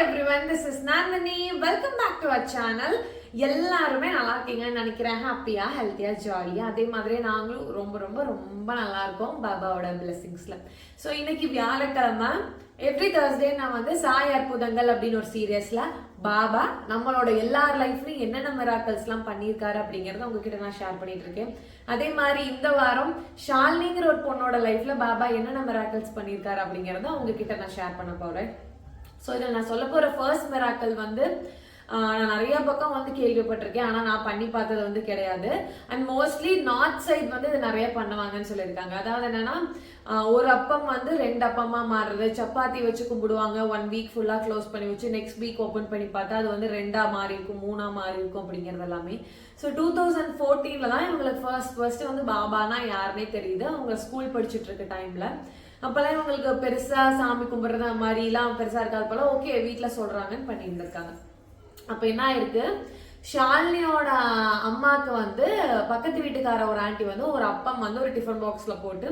Everyone this is Nandini welcome back to our channel எல்லாருமே நல்லா இருக்கீங்கன்னு நினைக்கிறேன். ஹாப்பியாக ஹெல்த்தியா ஜாலியா அதே மாதிரி நாங்களும் ரொம்ப ரொம்ப ரொம்ப நல்லா இருக்கோம் பாபாவோட பிளெஸிங்ஸில் ஸோ இன்னைக்கு வியாழக்கிழமை. எவ்ரி தேர்ஸ்டே நான் வந்து சாய் அற்புதங்கள் அப்படின்னு ஒரு சீரியஸ்ல பாபா நம்மளோட எல்லார் லைஃப்லயும் என்னென்ன மிராக்கல்ஸ்லாம் பண்ணியிருக்காரு அப்படிங்கறத உங்ககிட்ட நான் ஷேர் பண்ணிட்டு இருக்கேன். அதே மாதிரி இந்த வாரம் ஷாலினிங்கிற ஒரு பொண்ணோட லைஃப்ல பாபா என்னென்ன மிராக்கல்ஸ் பண்ணியிருக்காரு அப்படிங்கறத உங்ககிட்ட நான் ஷேர் பண்ண போறேன். ஸோ இதில் நான் சொல்ல போகிற ஃபர்ஸ்ட் மிராக்கள் வந்து நான் நிறைய பக்கம் வந்து கேள்விப்பட்டிருக்கேன். ஆனால் நான் பண்ணி பார்த்தது வந்து கிடையாது. அண்ட் மோஸ்ட்லி நார்த் சைட் வந்து இது நிறைய பண்ணுவாங்கன்னு சொல்லியிருக்காங்க. அதாவது என்னன்னா ஒரு அப்பம் வந்து ரெண்டு அப்பமா மாறுறது சப்பாத்தி வச்சு கும்பிடுவாங்க ஒன் வீக் ஃபுல்லாக க்ளோஸ் பண்ணி வச்சு நெக்ஸ்ட் வீக் ஓப்பன் பண்ணி பார்த்தா அது வந்து ரெண்டாக மாறி இருக்கும் மூணா மாறி இருக்கும் அப்படிங்கிறது எல்லாமே. ஸோ டூ தௌசண்ட் ஃபோர்டீனில் தான் இவங்களுக்கு ஃபர்ஸ்ட் ஃபர்ஸ்ட் வந்து பாபானா யாருன்னே தெரியுது. அவங்க ஸ்கூல் படிச்சுட்டு இருக்க டைமில் அப்பெல்லாம் இவங்களுக்கு பெருசா சாமி கும்பிடுறது அந்த மாதிரிலாம் பெருசா இருக்காது போல. ஓகே வீட்டுல சொல்றாங்கன்னு பண்ணிட்டு இருக்காங்க அப்ப என்ன ஆயிருக்கு? ஷாலினியோட அம்மாவுக்கு வந்து பக்கத்து வீட்டுக்கார ஒரு ஆண்டி வந்து ஒரு அப்பம் வந்து ஒரு டிஃபன் பாக்ஸ்ல போட்டு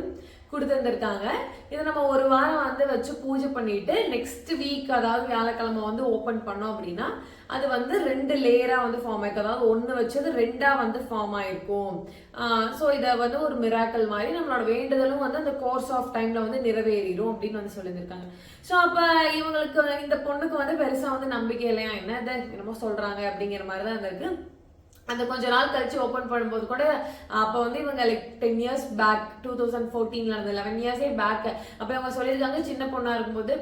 கொடுத்துருந்துருக்காங்க. இதை நம்ம ஒரு வாரம் வந்து வச்சு பூஜை பண்ணிட்டு நெக்ஸ்ட் வீக் அதாவது வியாழக்கிழமை வந்து ஓப்பன் பண்ணோம் அப்படின்னா அது வந்து ரெண்டு லேயரா வந்து ஃபார்ம் ஆயிருக்கும் அதாவது ஒன்று வச்சது ரெண்டா வந்து ஃபார்ம் ஆயிருக்கும். ஸோ இதை வந்து ஒரு மிராக்கல் மாதிரி நம்மளோட வேண்டுதலும் வந்து அந்த கோர்ஸ் ஆஃப் டைம்ல வந்து நிறைவேறிடும் அப்படின்னு வந்து சொல்லியிருக்காங்க ஸோ அப்போ இவங்களுக்கு இந்த பொண்ணுக்கு வந்து பெருசா வந்து நம்பிக்கை இல்லையா என்ன இதை என்னமோ சொல்றாங்க அப்படிங்கிற மாதிரி தான் இருக்கு. அந்த கொஞ்ச நாள் கழிச்சு ஓப்பன் பண்ணும்போது கூட அப்போ வந்து இவங்க like ten years back two thousand ஃபோர்டீன்ல இருந்து லெவன் இயர்ஸே பேக் அப்போ இவங்க சொல்லியிருக்காங்க சின்ன பொண்ணா இருக்கும்போது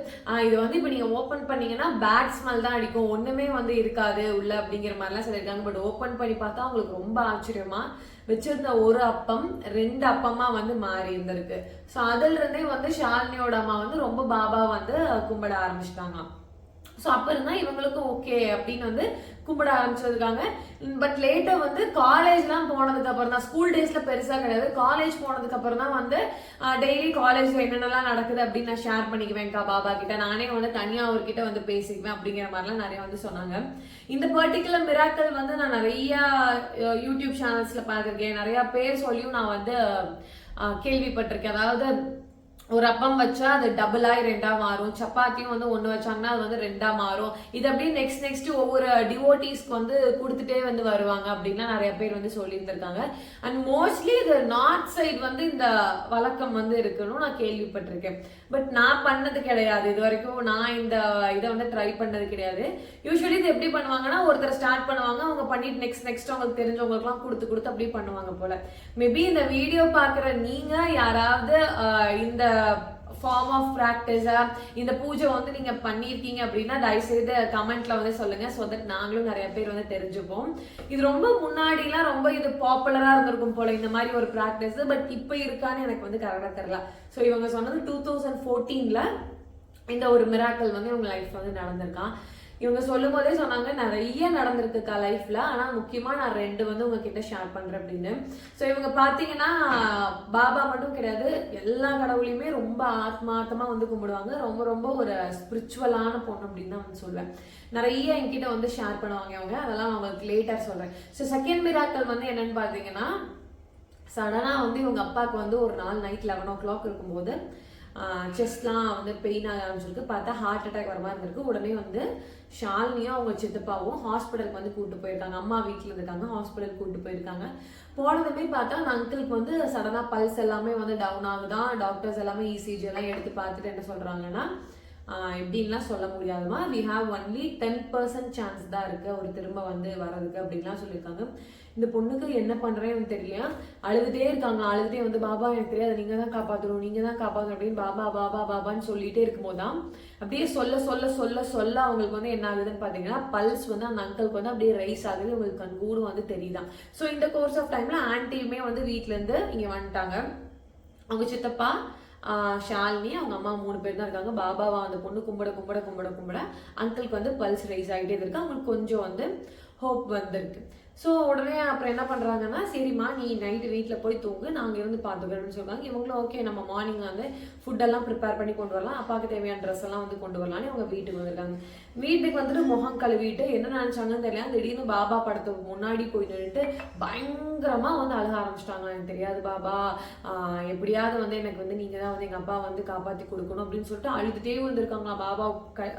இது வந்து இப்போ நீங்க ஓப்பன் பண்ணீங்கன்னா பேட் ஸ்மெல் தான் அடிக்கும். ஒண்ணுமே வந்து இருக்காது உள்ள அப்படிங்கிற மாதிரிலாம் சொல்லியிருக்காங்க. பட் ஓப்பன் பண்ணி பார்த்தா அவங்களுக்கு ரொம்ப ஆச்சரியமா வச்சிருந்த ஒரு அப்பம் ரெண்டு அப்பமா வந்து மாறி இருந்திருக்கு. ஸோ அதுல இருந்தே வந்து ஷாலினியோட அம்மா வந்து ரொம்ப பாபா வந்து கும்பிட ஆரம்பிச்சிட்டாங்களாம். ஸோ அப்போ இருந்தால் இவங்களுக்கும் ஓகே அப்படின்னு வந்து கும்பிட ஆரம்பிச்சிருக்காங்க. பட் லேட்டாக வந்து காலேஜ்லாம் போனதுக்கு அப்புறம் தான் ஸ்கூல் டேஸில் பெருசாக கிடையாது. காலேஜ் போனதுக்கு அப்புறம் தான் வந்து டெய்லி காலேஜில் என்னென்னலாம் நடக்குது அப்படின்னு நான் ஷேர் பண்ணிக்குவேன்க்கா பாபா கிட்ட. நானே வந்து தனியாக அவர்கிட்ட வந்து பேசிக்குவேன் அப்படிங்கிற மாதிரிலாம் நிறைய வந்து சொன்னாங்க. இந்த பர்டிகுலர் மிராக்கள் வந்து நான் நிறைய யூடியூப் சேனல்ஸில் பார்த்துருக்கேன். நிறையா பேர் சொல்லியும் நான் வந்து கேள்விப்பட்டிருக்கேன். அதாவது ஒரு அப்பம் வச்சா அது டபுள் ஆகி ரெண்டா மாறும். சப்பாத்தியும் வந்து ஒன்று வச்சாங்கன்னா அது வந்து ரெண்டா மாறும். இது அப்படியே நெக்ஸ்ட் நெக்ஸ்ட் ஒவ்வொரு டிவோட்டிஸ்க்கு வந்து கொடுத்துட்டே வந்து வருவாங்க அப்படின்லாம் நிறைய பேர் வந்து சொல்லியிருந்திருக்காங்க. அண்ட் மோஸ்ட்லி இது நார்த் சைடு வந்து இந்த வழக்கம் வந்து இருக்கணும் நான் கேள்விப்பட்டிருக்கேன். பட் நான் பண்ணது கிடையாது. இது வரைக்கும் நான் இந்த இதை வந்து ட்ரை பண்ணது கிடையாது. யூஸ்வலி இது எப்படி பண்ணுவாங்கன்னா ஒருத்தர் ஸ்டார்ட் பண்ணுவாங்க அவங்க பண்ணிட்டு நெக்ஸ்ட் நெக்ஸ்ட் அவங்களுக்கு தெரிஞ்சவங்களுக்குலாம் கொடுத்து கொடுத்து அப்படியே பண்ணுவாங்க போல. மேபி இந்த வீடியோ பார்க்குற நீங்கள் யாராவது இந்த ஃபார்ம் ஆஃப் ப்ராக்டிஸை இந்த பூஜை வந்து நீங்கள் பண்ணியிருக்கீங்க அப்படின்னா தயவுசெய்து கமெண்ட்ல வந்து சொல்லுங்கள் ஸோ தட் நாங்களும் நிறைய பேர் வந்து தெரிஞ்சுப்போம். இது ரொம்ப முன்னாடிலாம் ரொம்ப இது பாப்புலராக இருந்திருக்கும் போல இந்த மாதிரி ஒரு ப்ராக்டிஸ் பட் இப்போ இருக்கான்னு எனக்கு வந்து கரெக்டாக தெரில ஸோ இவங்க சொன்னது டூ தௌசண்ட் ஃபோர்டீனில் இந்த ஒரு மிராக்கல் வந்து இவங்க லைஃப் வந்து நடந்திருக்கான். இவங்க சொல்லும் போதே சொன்னாங்க நிறைய நடந்திருக்குக்கா லைஃப்ல ஆனா முக்கியமா நான் ரெண்டு வந்து உங்ககிட்ட ஷேர் பண்றேன் அப்படின்னு. ஸோ இவங்க பாத்தீங்கன்னா பாபா மட்டும் கிடையாது எல்லா கடவுளையுமே ரொம்ப ஆத்மார்த்தமா வந்து கும்பிடுவாங்க. ரொம்ப ரொம்ப ஒரு ஸ்பிரிச்சுவலான பொண்ணு அப்படின்னு தான் வந்து சொல்லுவேன். நிறைய என்கிட்ட வந்து ஷேர் பண்ணுவாங்க அவங்க அதெல்லாம் அவங்களுக்கு உங்களுக்கு லேட்டா சொல்றேன். ஸோ செகண்ட் மிராக்கள் வந்து என்னன்னு பாத்தீங்கன்னா சடனாக வந்து இவங்க அப்பாவுக்கு வந்து ஒரு நாள் நைட் லெவன் ஓ கிளாக் இருக்கும்போது செஸ்ட்லாம் வந்து பெயின் ஆக ஆரம்பிச்சிருக்கு. பார்த்தா ஹார்ட் அட்டாக் வர மாதிரி இருந்திருக்கு உடனே வந்து ஷாலினியும் அவங்க சித்தப்பாவும் ஹாஸ்பிட்டலுக்கு வந்து கூட்டு போயிருக்காங்க. அம்மா வீட்டில் இருக்காங்க ஹாஸ்பிட்டல் கூட்டு போயிருக்காங்க. போனதுமே பார்த்தா அந்த அங்கிளுக்கு வந்து சடனாக பல்ஸ் எல்லாமே வந்து டவுன் ஆகுதான் டாக்டர்ஸ் எல்லாமே இசிஜி எல்லாம் எடுத்து பார்த்துட்டு என்ன சொல்கிறாங்கன்னா எப்படின்லாம் சொல்ல முடியாதுமா we have only ten percent chance தான் இருக்குது அவர் திரும்ப வந்து வர்றதுக்கு அப்படின்லாம் சொல்லியிருக்காங்க. இந்த பொண்ணுக்கு என்ன பண்ணுறேன்னு தெரியல அழுதுகிட்டே இருக்காங்க. அழுதுகிட்டே வந்து பாபா எனக்கு தெரியாது. நீங்கள் தான் காப்பாற்றணும் நீங்கள் தான் காப்பாற்றணும் அப்படின்னு பாபா பாபா பாபான்னு சொல்லிகிட்டே இருக்கும்போது தான் அப்படியே சொல்ல சொல்ல சொல்ல சொல்ல அவங்களுக்கு வந்து என்ன ஆகுதுன்னு பார்த்தீங்கன்னா பல்ஸ் வந்து அந்த அங்கிளுக்கு வந்து அப்படியே ரைஸ் ஆகுது. உங்களுக்கு கண்கூடும் வந்து தெரியுதான். ஸோ இந்த கோர்ஸ் ஆஃப் டைமில் ஆன்ட்டியுமே வந்து வீட்டிலேருந்து இங்கே வந்துட்டாங்க. அவங்க சித்தப்பா ஷாலினி அவங்க அம்மா மூணு பேர் தான் இருக்காங்க. பாபாவா அந்த பொண்ணு கும்பிட கும்பிட கும்பிட கும்பிட அங்கிளுக்கு வந்து பல்ஸ் ரைஸ் ஆகிட்டே இருக்கு. அவங்களுக்கு கொஞ்சம் வந்து ஹோப் வந்திருக்கு. ஸோ உடனே அப்புறம் என்ன பண்ணுறாங்கன்னா சரிம்மா நீ நைட்டு வீட்டில் போய் தூங்கு நாங்கள் இருந்து பார்த்துக்கிறோம்னு சொல்லுவாங்க இவங்களும் ஓகே நம்ம மார்னிங் வந்து ஃபுட்டெல்லாம் ப்ரிப்பேர் பண்ணி கொண்டு வரலாம். அப்பாவுக்கு தேவையான ட்ரெஸ் எல்லாம் வந்து கொண்டு வரலாம்னு இவங்க வீட்டுக்கு வந்துருக்காங்க. வீட்டுக்கு வந்துட்டு முகம் கழுவிட்டு என்ன நினச்சாங்கன்னு தெரியல. திடீர்னு பாபா படத்துக்கு முன்னாடி போய் நின்றுட்டு பயங்கரமாக வந்து அழக ஆரம்பிச்சிட்டாங்க. எனக்கு தெரியாது பாபா. எப்படியாவது வந்து எனக்கு வந்து நீங்கள் தான் வந்து எங்கள் அப்பா வந்து காப்பாற்றி கொடுக்கணும் அப்படின்னு சொல்லிட்டு அழுதுட்டே வந்திருக்காங்களா பாபா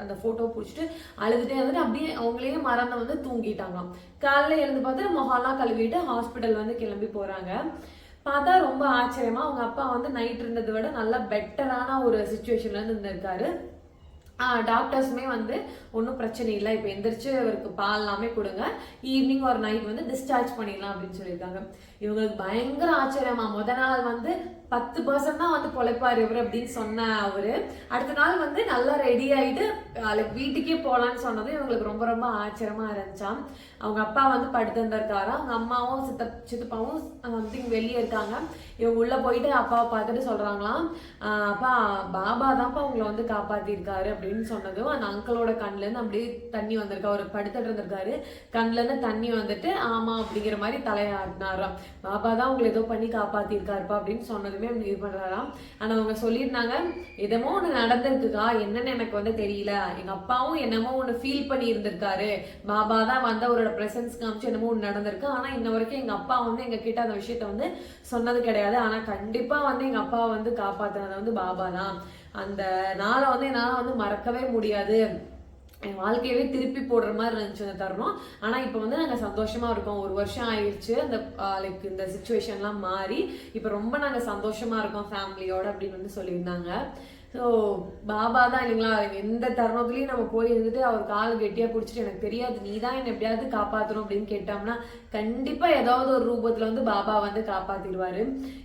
அந்த ஃபோட்டோ பிடிச்சிட்டு அழுதுட்டே வந்துட்டு அப்படியே அவங்களே மறந்து வந்து தூங்கிட்டாங்களாம். காலையில் எழுந்து பார்த்து முகம்லாம் கழுவிட்டு ஹாஸ்பிட்டல் வந்து கிளம்பி போகிறாங்க பார்த்தா ரொம்ப ஆச்சரியமா அவங்க அப்பா வந்து நைட் இருந்ததை விட நல்லா பெட்டரான ஒரு சுச்சுவேஷன்ல இருந்து இருந்திருக்காரு. டாக்டர்ஸுமே வந்து ஒன்றும் பிரச்சனை இல்லை. இப்போ எந்திரிச்சு அவருக்கு பால் எல்லாமே கொடுங்க. ஈவினிங் ஒரு நைட் வந்து டிஸ்சார்ஜ் பண்ணிடலாம் அப்படின்னு சொல்லியிருக்காங்க. இவங்களுக்கு பயங்கர ஆச்சரியமா. முத நாள் வந்து பத்து பர்சன்ட் தான் வந்து பொழைப்பார் இவர் அப்படின்னு சொன்ன அவரு. அடுத்த நாள் வந்து நல்லா ரெடி ஆயிட்டு லைக் வீட்டுக்கே போகலான்னு சொன்னது இவங்களுக்கு ரொம்ப ரொம்ப ஆச்சரியமா இருந்துச்சாம் அவங்க அப்பா வந்து படுத்திருந்திருக்காரு அவங்க அம்மாவும் சித்த சித்தப்பாவும் சம்திங் வெளியே இருக்காங்க. இவங்க உள்ள போயிட்டு அப்பாவை பார்த்துட்டு சொல்றாங்களாம் அப்பா பாபா தான்ப்பா அவங்கள வந்து காப்பாத்திருக்காரு அப்படின்னு சொன்னதும் அந்த அங்கிளோட கண்லேருந்து அப்படியே தண்ணி வந்திருக்கா. அவர் படுத்துட்டு இருந்திருக்காரு. கண்ணுல இருந்து தண்ணி வந்துட்டு ஆமா அப்படிங்கிற மாதிரி தலையாடினாராம் பாபா தான் உங்களை ஏதோ பண்ணி காப்பாத்திருக்காருப்பா அப்படின்னு சொன்னதுமே அவங்க இது பண்றாராம். ஆனா அவங்க சொல்லியிருந்தாங்க எதமோ ஒண்ணு நடந்திருக்குக்கா? என்னன்னு எனக்கு வந்து தெரியல. எங்க அப்பாவும் என்னமோ ஒண்ணு ஃபீல் பண்ணி இருந்திருக்காரு பாபா தான் வந்து அவரோட பிரசன்ஸ் காமிச்சு என்னமோ ஒண்ணு நடந்திருக்கு. ஆனா இன்ன வரைக்கும் எங்க அப்பா வந்து எங்க கிட்ட அந்த விஷயத்த வந்து சொன்னது கிடையாது. ஆனா கண்டிப்பா வந்து எங்க அப்பாவை வந்து காப்பாத்துனது வந்து பாபா தான். அந்த நாளை வந்து என்னால வந்து மறக்கவே முடியாது. என் வாழ்க்கையவே திருப்பி போடுற மாதிரி இருந்துச்சு அந்த தருணம். ஆனால் இப்போ வந்து நாங்கள் சந்தோஷமா இருக்கோம். ஒரு வருஷம் ஆயிடுச்சு அந்த லைக் இந்த சுச்சுவேஷன்லாம் மாறி இப்போ ரொம்ப நாங்கள் சந்தோஷமா இருக்கோம் ஃபேமிலியோட அப்படின்னு வந்து சொல்லியிருந்தாங்க. ஸோ பாபா தான் இல்லைங்களா? எந்த தருணத்துலையும் நம்ம போய் இருந்துட்டு அவர் கால் கெட்டியாக பிடிச்சிட்டு எனக்கு தெரியாது. நீ தான் என்னை எப்படியாவது காப்பாற்றணும் அப்படின்னு கேட்டோம்னா கண்டிப்பாக ஏதாவது ஒரு ரூபத்தில் வந்து பாபா வந்து காப்பாற்றிடுவார்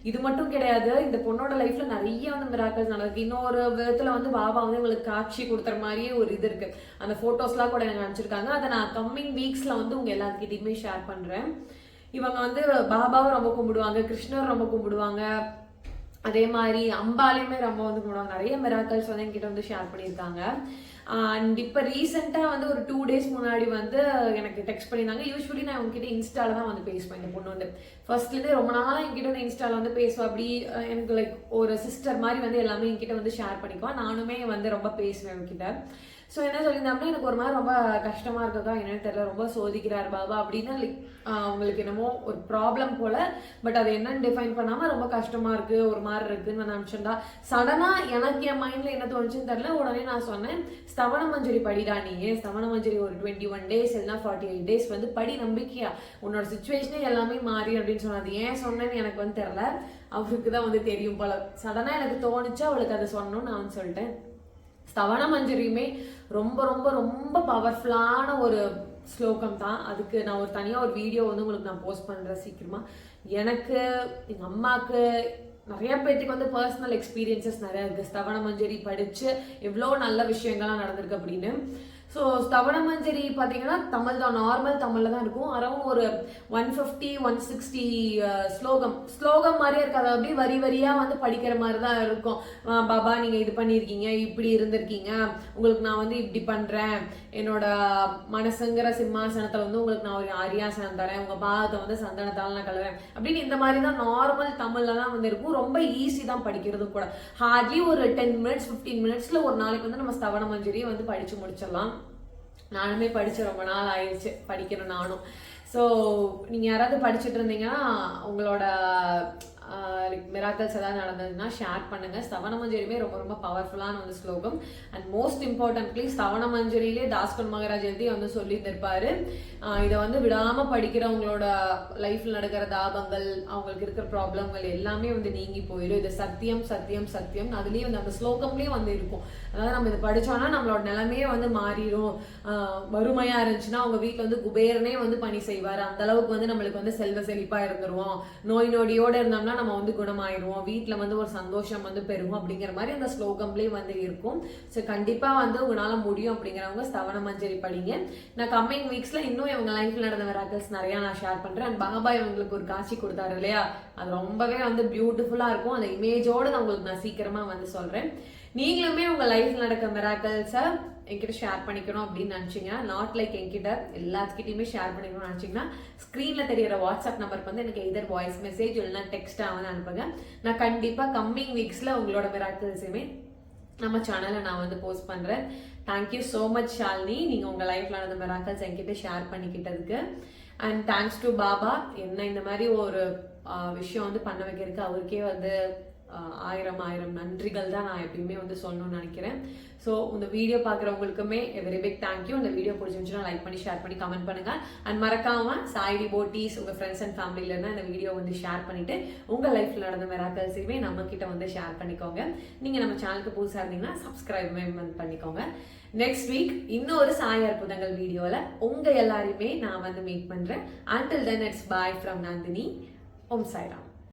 இது மட்டும் கிடையாது இந்த பொண்ணோட லைஃப்பில் நிறைய வந்து மிராக்கல்ஸ் நடக்குது இன்னொரு விதத்தில் வந்து பாபா வந்து உங்களுக்கு காட்சி கொடுத்துற மாதிரியே ஒரு இது இருக்குது அந்த ஃபோட்டோஸ்லாம் கூட எனக்கு அனுப்பிச்சிருக்காங்க. அதை நான் கம்மிங் வீக்ஸில் வந்து உங்கள் எல்லாத்துக்கிட்டையுமே ஷேர் பண்ணுறேன் இவங்க வந்து பாபாவை ரொம்ப கும்பிடுவாங்க கிருஷ்ணர் ரொம்ப கும்பிடுவாங்க. அதே மாதிரி அம்பாலையுமே ரொம்ப வந்து கும்பிடுவாங்க. நிறைய மிராக்கல்ஸ் வந்து என்கிட்ட வந்து ஷேர் பண்ணியிருக்காங்க. அண்ட் இப்போ ரீசெண்டாக வந்து ஒரு டூ டேஸ் முன்னாடி வந்து எனக்கு டெக்ஸ்ட் பண்ணியிருந்தாங்க. யூஸ்வலி நான் உங்ககிட்ட இன்ஸ்டாவில் தான் வந்து பேசுவேன் இந்த பொண்ணு வந்து. ஃபர்ஸ்ட்லேருந்து ரொம்ப நாளாக என்கிட்ட வந்து இன்ஸ்டாவில் வந்து பேசுவேன் அப்படி எனக்கு லைக் ஒரு சிஸ்டர் மாதிரி வந்து எல்லாமே என்கிட்ட வந்து ஷேர் பண்ணிக்குவா. நானுமே வந்து ரொம்ப பேசுவேன் உங்ககிட்ட ஸோ என்ன சொல்லியிருந்தாங்கன்னா எனக்கு ஒரு மாதிரி ரொம்ப கஷ்டமாக இருக்கா என்னன்னு தெரியல. ரொம்ப சோதிக்கிறார் பாபா அப்படின்னா லைக் அவங்களுக்கு என்னமோ ஒரு ப்ராப்ளம் போல. பட் அது என்னன்னு டிஃபைன் பண்ணாமல் ரொம்ப கஷ்டமாக இருக்குது ஒரு மாதிரி இருக்குதுன்னு நான் நினச்சிருந்தா. சடனாக எனக்கு என் மைண்டில் என்ன தோணுச்சுன்னு தெரில உடனே நான் சொன்னேன் ஸ்தவண மஞ்சரி படிடா நீ. ஸ்தவண மஞ்சரி ஒரு டுவெண்ட்டி ஒன் டேஸ் இல்லைனா ஃபார்ட்டி எயிட் டேஸ் வந்து படி நம்பிக்கையா. உன்னோட சுச்சுவேஷனே எல்லாமே மாறி அப்படின்னு சொன்னது ஏன் சொன்னேன்னு எனக்கு வந்து தெரில அவருக்கு தான் வந்து தெரியும் போல. சடனாக எனக்கு தோணுச்சு அவளுக்கு அதை சொன்னோன்னு நான் சொல்லிட்டேன். ஸ்தவன மஞ்சரியுமே ரொம்ப ரொம்ப ரொம்ப பவர்ஃபுல்லான ஒரு ஸ்லோகம் தான். அதுக்கு நான் ஒரு தனியாக ஒரு வீடியோ வந்து உங்களுக்கு நான் போஸ்ட் பண்ணுறேன் சீக்கிரமாக எனக்கு எங்கள் அம்மாவுக்கு நிறைய பேர்த்துக்கு வந்து பர்சனல் எக்ஸ்பீரியன்சஸ் நிறையா இருக்குது ஸ்தவண மஞ்சரி படித்து எவ்வளோ நல்ல விஷயங்கள்லாம் நடந்திருக்கு அப்படின்னு. ஸோ ஸ்தவன மஞ்சரி பார்த்தீங்கன்னா தமிழ் தான் நார்மல் தமிழில் தான் இருக்கும். அரௌண்ட் ஒரு ஒன் ஃபிஃப்டி ஒன் சிக்ஸ்டி ஸ்லோகம். ஸ்லோகம் மாதிரியே இருக்காது. அப்படியே வரி வரியாக வந்து படிக்கிற மாதிரி தான் இருக்கும். பாபா நீங்கள் இது பண்ணியிருக்கீங்க இப்படி இருந்திருக்கீங்க. உங்களுக்கு நான் வந்து இப்படி பண்ணுறேன் என்னோட மனசுங்கிற சிம்மாசனத்தில் வந்து உங்களுக்கு நான் ஒரு அரியாசனம் தரேன். உங்கள் பாகத்தை வந்து சந்தனத்தால் நான் கழுவேன் அப்படின்னு இந்த மாதிரி தான் நார்மல் தமிழில் தான் வந்து இருக்கும். ரொம்ப ஈஸி தான் படிக்கிறது கூட. ஹார்ட்லி ஒரு டென் மினிட்ஸ் ஃபிஃப்டீன் மினிட்ஸில் ஒரு நாளைக்கு வந்து நம்ம ஸ்தவன மஞ்சரியை வந்து படித்து முடிச்சிடலாம். நானுமே படித்து ரொம்ப நாள் ஆயிடுச்சு படிக்கிறேன் நானும். ஸோ நீங்கள் யாராவது படிச்சுட்டு இருந்தீங்கன்னா உங்களோட லைக் மிராக்கல்ஸ் ஏதாவது நடந்ததுன்னா ஷேர் பண்ணுங்க. சவண மஞ்சரியுமே ரொம்ப ரொம்ப பவர்ஃபுல்லான ஒரு ஸ்லோகம். அண்ட் மோஸ்ட் இம்பார்ட்டன்ட்லி சவண மஞ்சரியிலே தாஸ்கன் மகராஜ் எழுதி வந்து சொல்லி இதை வந்து விடாம படிக்கிறவங்களோட லைஃப்ல நடக்கிற தாபங்கள் அவங்களுக்கு இருக்கிற ப்ராப்ளங்கள் எல்லாமே வந்து நீங்கி போயிடும் இது சத்தியம் சத்தியம் சத்தியம். அதுலயும் வந்து அந்த ஸ்லோகம்லயும் வந்து இருக்கும். அதாவது நம்ம இதை படிச்சோம்னா நம்மளோட நிலைமையே வந்து மாறிடும் வறுமையாக வறுமையா இருந்துச்சுன்னா அவங்க வீட்டில் வந்து குபேரனே வந்து பணி செய்வாரு. அந்த அளவுக்கு வந்து நம்மளுக்கு வந்து செல்வ செழிப்பா இருந்துருவோம். நோய் நொடியோட இருந்தோம்னா நம்ம வந்து குணமாயிருவோம். வீட்டில் வந்து ஒரு சந்தோஷம் வந்து பெறுவோம் அப்படிங்கிற மாதிரி அந்த ஸ்லோகம்லேயே வந்து இருக்கும். ஸோ கண்டிப்பாக வந்து உங்களால முடியும் அப்படிங்கிறவங்க ஸ்தவன மஞ்சரி படிங்க. நான் கம்மிங் வீக்ஸில் இன்னும் இவங்க லைஃப்பில் நடந்த மிராக்கல்ஸ் நிறையா நான் ஷேர் பண்ணுறேன் அண்ட் பாபா இவங்களுக்கு ஒரு காட்சி கொடுத்தாரு இல்லையா? அது ரொம்பவே வந்து பியூட்டிஃபுல்லாக இருக்கும். அந்த இமேஜோடு நான் உங்களுக்கு நான் சீக்கிரமாக வந்து சொல்கிறேன் நீங்களுமே உங்க லைஃப் நடக்க மிராக்கல்ஸை என்கிட்ட ஷேர் பண்ணிக்கணும் அப்படின்னு நினச்சிங்கன்னா நாட் லைக் என்கிட்ட எல்லாத்துக்கிட்டையுமே ஷேர் பண்ணிக்கணும்னு நினச்சிங்கன்னா ஸ்க்ரீனில் தெரியிற வாட்ஸ்அப் நம்பருக்கு வந்து எனக்கு எதர் வாய்ஸ் மெசேஜ் இல்லைனா டெக்ஸ்ட்டாக வந்து அனுப்புங்க. நான் கண்டிப்பாக கம்மிங் வீக்ஸில் உங்களோட மிராக்கல்ஸையுமே நம்ம சேனலில் நான் வந்து போஸ்ட் பண்ணுறேன் தேங்க்யூ ஸோ மச் ஷாலினி நீங்கள் உங்கள் லைஃப்பில் நடந்த மிராக்கல்ஸ் என்கிட்ட ஷேர் பண்ணிக்கிட்டதுக்கு. அண்ட் தேங்க்ஸ் டு பாபா என்ன இந்த மாதிரி ஒரு விஷயம் வந்து பண்ண வைக்கிறதுக்கு அவருக்கே வந்து ஆயிரம் ஆயிரம் நன்றிகள் தான் நான் எப்பயுமே வந்து சொல்லணும்னு நினைக்கிறேன். ஸோ இந்த வீடியோ பார்க்குறவங்களுக்குமே வெரி பிக் தேங்க்யூ இந்த வீடியோ பிடிச்சிருந்துச்சுன்னா லைக் பண்ணி ஷேர் பண்ணி கமெண்ட் பண்ணுங்கள் அண்ட் மறக்காம சாய் டிவோட்டீஸ் உங்கள் ஃப்ரெண்ட்ஸ் அண்ட் ஃபேமிலியில இந்த வீடியோ வந்து ஷேர் பண்ணிவிட்டு உங்கள் லைஃப்பில் நடந்த மெராக்கல்ஸையுமே நம்மக்கிட்ட வந்து ஷேர் பண்ணிக்கோங்க. நீங்கள் நம்ம சேனலுக்கு புதுசாக இருந்தீங்கன்னா சப்ஸ்கிரைபுமே வந்து பண்ணிக்கோங்க. நெக்ஸ்ட் வீக் இன்னொரு சாய் அற்புதங்கள் வீடியோவில் உங்கள் எல்லாரையுமே நான் வந்து மீட் பண்ணுறேன் until then it's bye from Nandini. Om Sairam.